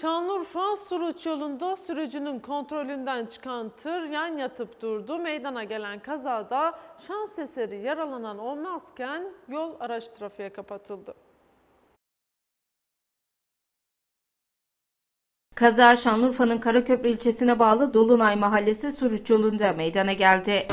Şanlıurfa Suruç yolunda sürücünün kontrolünden çıkan tır yan yatıp durdu. Meydana gelen kazada şans eseri yaralanan olmazken yol araç trafiğe kapatıldı. Kaza Şanlıurfa'nın Karaköprü ilçesine bağlı Dolunay Mahallesi Suruç yolunda meydana geldi.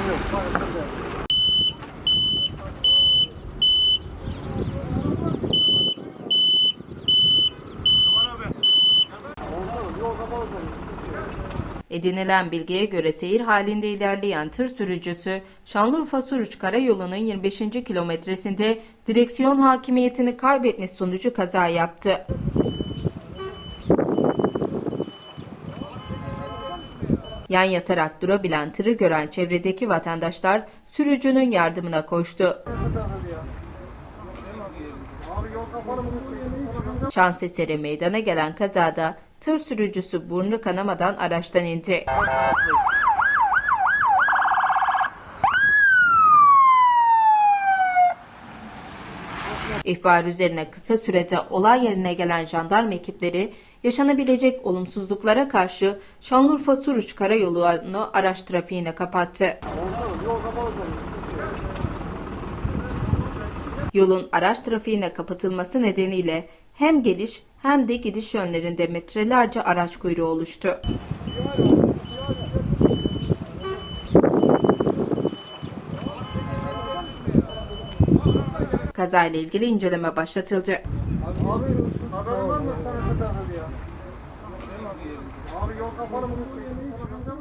Edinilen bilgiye göre seyir halinde ilerleyen tır sürücüsü Şanlıurfa Suruç Karayolu'nun 25. kilometresinde direksiyon hakimiyetini kaybetmiş sonucu kaza yaptı. Yan yatarak durabilen tırı gören çevredeki vatandaşlar sürücünün yardımına koştu. Şans eseri meydana gelen kazada tır sürücüsü burnu kanamadan araçtan indi. İhbar üzerine kısa sürede olay yerine gelen jandarma ekipleri yaşanabilecek olumsuzluklara karşı Şanlıurfa Suruç Karayolu'nu araç trafiğine kapattı. Yolun araç trafiğine kapatılması nedeniyle hem geliş hem de gidiş yönlerinde metrelerce araç kuyruğu oluştu. Kazayla ilgili inceleme başlatıldı. Abi haberin var mı sana şu takıldı ya? Abi yol kapalı bunu